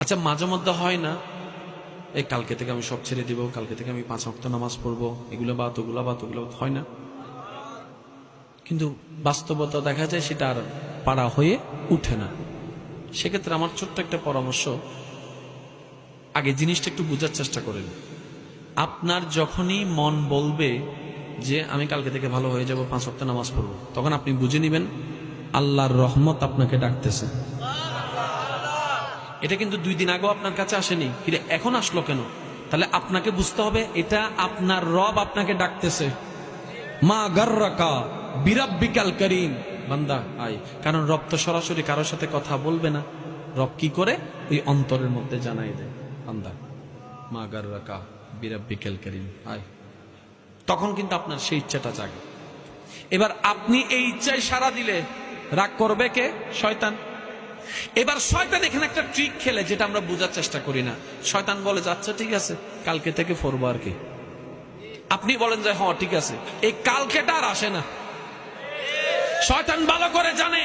আচ্ছা মাঝে মধ্যে হয় না? এই কালকে থেকে আমি সব ছেড়ে দিব কালকে থেকে আমি পাঁচ অক্ত নামাজ পড়ব এগুলো বাত ওগুলো বাত ওগুলো বাত, হয় না। কিন্তু বাস্তবতা দেখা যায় সেটা আর পাড়া হয়ে উঠে না। সেক্ষেত্রে আমার ছোট্ট একটা পরামর্শ আগে জিনিসটা একটু বোঝার চেষ্টা করেন। আপনার যখনই মন বলবে যে আমি কালকে থেকে ভালো হয়ে যাব পাঁচ সপ্তাহ নামাজ পড়ব তখন আপনি বুঝে নেবেন আল্লাহর রহমত আপনাকে ডাকতেছে। এটা কিন্তু দুই দিন আগেও আপনার কাছে আসেনি। কিন্তু এখন আসলো কেন? তাহলে আপনাকে বুঝতে হবে, এটা আপনার রব আপনাকে ডাকতেছে। মা গার্রাকা বিরাব্বিকাল করিম। বান্দা, আয়। কারণ রব তো সরাসরি কারোর সাথে কথা বলবে না। রব কি করে? ওই অন্তরের মধ্যে জানাই দেয়। বান্দা, মা গার্রাকা বিরাব্বিকাল করিম। আয়। তখন কিন্তু আপনার সেই ইচ্ছাটা জাগে। এবার আপনি এই ইচ্ছায় সারা দিলে রাগ করবে কে? শয়তান। এবার শয়তান এখানে একটা ট্রিক খেলে যেটা আমরা বোঝার চেষ্টা করি না। শয়তান বলে যে আচ্ছা ঠিক আছে, কালকে থেকে ফোরবো আর কি। আপনি বলেন যে হ্যাঁ ঠিক আছে। এই কালকেটা আর আসে না। শয়তান ভালো করে জানে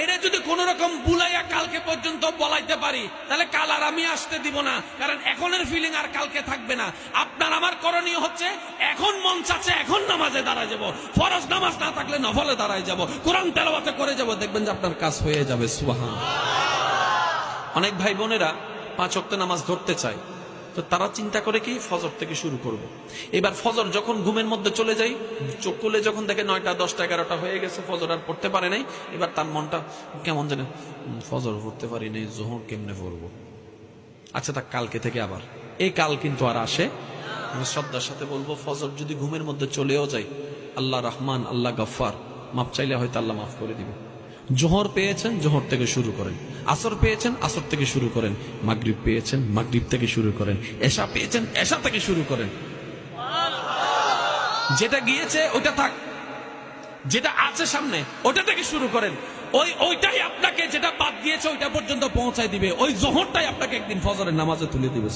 এরে যদি কোন রকম বুলাইয়া কালকে পর্যন্ত বলাইতে পারি, তাহলে কাল আর আমি আসতে দিব না, কারণ এখনের ফিলিং আর কালকে থাকবে না। আপনার আমার করণীয় হচ্ছে, এখন মন চাচ্ছে এখন নামাজে দাঁড়ায় যাব। ফরজ নামাজ না থাকলে নফলে দাঁড়ায় যাব। কোরআন তেলাওয়াতে করে যাব, দেখবেন যে আপনার কাজ হয়ে যাবে সুবাহান অনেক ভাই বোনেরা পাঁচ অক্ট নামাজ ধরতে চায়। তো তারা চিন্তা করে কি ফজর থেকে শুরু করব। এবার ফজর যখন ঘুমের মধ্যে চলে যাই চোখ খুলে যখন দেখে নয়টা দশটা এগারোটা হয়ে গেছে ফজর আর পড়তে পারে নাই এবার তার মনটা কেমন "হুম, ফজর পড়তে পারি নাই জোহর কেমনে পড়ব? আচ্ছা তা কালকে থেকে আবার। এই কাল কিন্তু আর আসে। আমি শ্রদ্ধার সাথে বলব ফজর যদি ঘুমের মধ্যে চলেও যায় আল্লাহ রহমান আল্লাহ গফার মাপ চাইলে হয়তো আল্লাহ মাফ করে দিবে। জোহর পেয়েছেন জোহর থেকে শুরু করেন। আসর পেয়েছেন, আসর থেকে শুরু করেন। মাগরিব পেয়েছেন, মাগরিব থেকে শুরু করেন। এশা পেয়েছেন, এশা থেকে শুরু করেন। যেটা গিয়েছে ওইটা থাক। যেটা আছে সামনে, ওটা থেকে শুরু করেন। ওই, ওইটাই আপনাকে যেটা বাদ দিয়েছে ওইটা পর্যন্ত পৌঁছায় দিবে। ওই জোহরটাই আপনাকে একদিন ফজরের নামাজে তুলে দিবে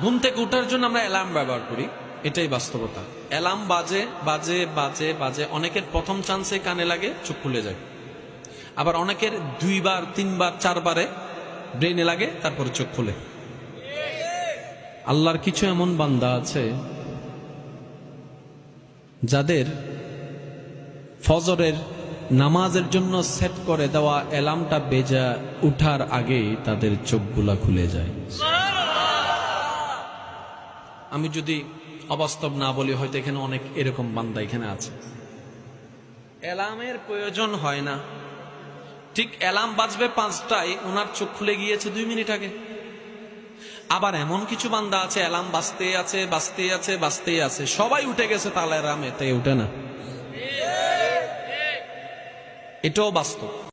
ঘুম থেকে উঠার জন্য আমরা অ্যালার্ম ব্যবহার করি। এটাই বাস্তবতা। অ্যালার্ম বাজে বাজে বাজে বাজে। অনেকের প্রথম চান্সে কানে লাগে, চোখ খুলে যায়। আবার অনেকের দুইবার, তিনবার, চারবারে ব্রেনে লাগে, তারপরে চোখ খুলে। আল্লাহর কিছু এমন বান্দা আছে যাদের ফজরের নামাজের জন্য সেট করে দেওয়া অ্যালার্মটা বেজা উঠার আগেই তাদের চোখগুলা খুলে যায়। আমি যদি অবাস্তব না বলি, হয়তো এখানে অনেক এরকম বান্দা এখানে আছে। অ্যালার্মের প্রয়োজন হয় না। ঠিক অ্যালার্ম বাজবে পাঁচটায়, ওনার চোখ খুলে গিয়েছে দুই মিনিট আগে। আবার এমন কিছু বান্দা আছে, অ্যালার্ম বাঁচতে আছে বাঁচতে আছে বাঁচতে আছে। সবাই উঠে গেছে তাহলে রামে তাই উঠে না। এটাও বাস্তব।